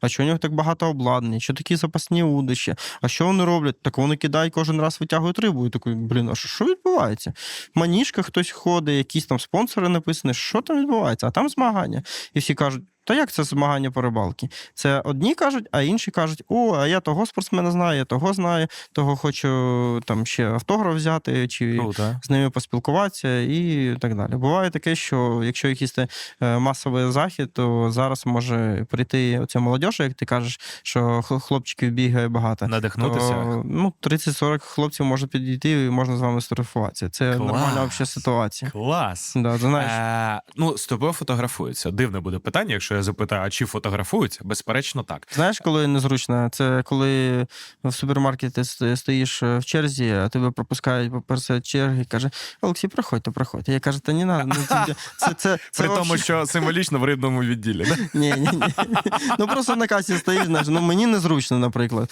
а що у нього так багато обладнання, що такі запасні удища, а що вони роблять? Так вони кидають кожен раз витягують рибу. І такий, блін, а що відбувається? В маніжках хтось ходить, якісь там спонсори написані, що там відбувається? А там змагання. І всі кажуть. Та як це змагання по рибалки? Це одні кажуть, а інші кажуть: о, а я того спортсмена знаю, я того знаю, того хочу там ще автограф взяти, чи Круто. з ними поспілкуватися і так далі. Буває таке, що якщо якийсь е, масовий захід, то зараз може прийти оця молодь, як ти кажеш, що хлопчиків бігає багато. Надихнутися. То, ну, 30-40 хлопців може підійти і можна з вами сфотографуватися. Це Клас. нормальна взагалі ситуація. Клас. Да, знаєш, Е, ну, з тобою фотографуються. Дивне буде питання, якщо я запитаю, а чи фотографуються? Безперечно, так. Знаєш, коли незручно? Це коли в супермаркеті стоїш е, в черзі, а тебе пропускають поперед черги і каже: Олексій, проходьте, проходьте. Я кажу, та не надо. Ну, це, це, це, це При тому, що символічно в рибному відділі. Ні, ні, ні. Ну просто на касі стоїш, знаєш, ну мені незручно, наприклад.